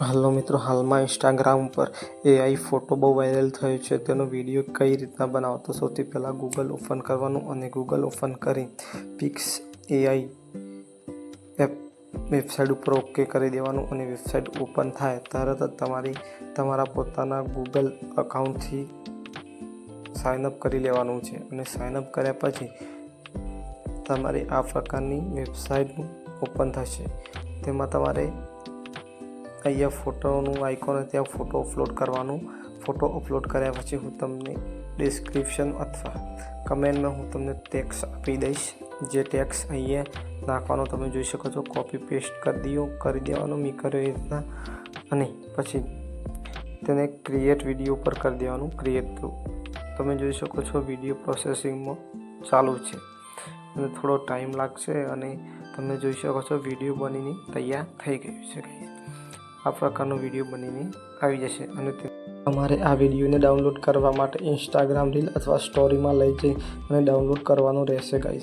હાલો મિત્રો, હાલમાં ઇન્સ્ટાગ્રામ ઉપર એઆઈ ફોટો બહુ વાયરલ થયો છે. તેનો વીડિયો કઈ રીતના બનાવો તો સૌથી પહેલાં ગૂગલ ઓપન કરવાનું અને ગૂગલ ઓપન કરી પિક્સ એઆઈ એપ વેબસાઇટ ઉપર ઓકે કરી દેવાનું અને વેબસાઇટ ઓપન થાય. તરત જ તમારી, તમારા પોતાના ગૂગલ અકાઉન્ટથી સાઇનઅપ કરી લેવાનું છે અને સાઇનઅપ કર્યા પછી તમારી આ પ્રકારની વેબસાઇટ ઓપન થશે. તેમાં તમારે અહીંયા ફોટોનું આઇકોન ત્યાં ફોટો અપલોડ કરવાનું. ફોટો અપલોડ કર્યા પછી હું તમને ડિસ્ક્રિપ્શન અથવા કમેન્ટમાં હું તમને ટેક્સ આપી દઈશ. જે ટેક્સ અહીંયા નાખવાનો તમે જોઈ શકો છો. કોપી પેસ્ટ કરી દો કરી દેવાનો મેં કર્યો એ રીતના. અને પછી તેને ક્રિએટ વીડિયો પર કરી દેવાનું. ક્રિએટ તમે જોઈ શકો છો વીડિયો પ્રોસેસિંગમાં ચાલુ છે. અને થોડો ટાઈમ લાગશે અને તમે જોઈ શકો છો વીડિયો બનીને તૈયાર થઈ ગયું છે. આ પ્રકારનો વીડિયો બનીને આવી જશે અને તે તમારે આ વિડીયોને ડાઉનલોડ કરવા માટે ઇન્સ્ટાગ્રામ રીલ અથવા સ્ટોરીમાં લઈ જઈ અને ડાઉનલોડ કરવાનું રહેશે ગાઈસ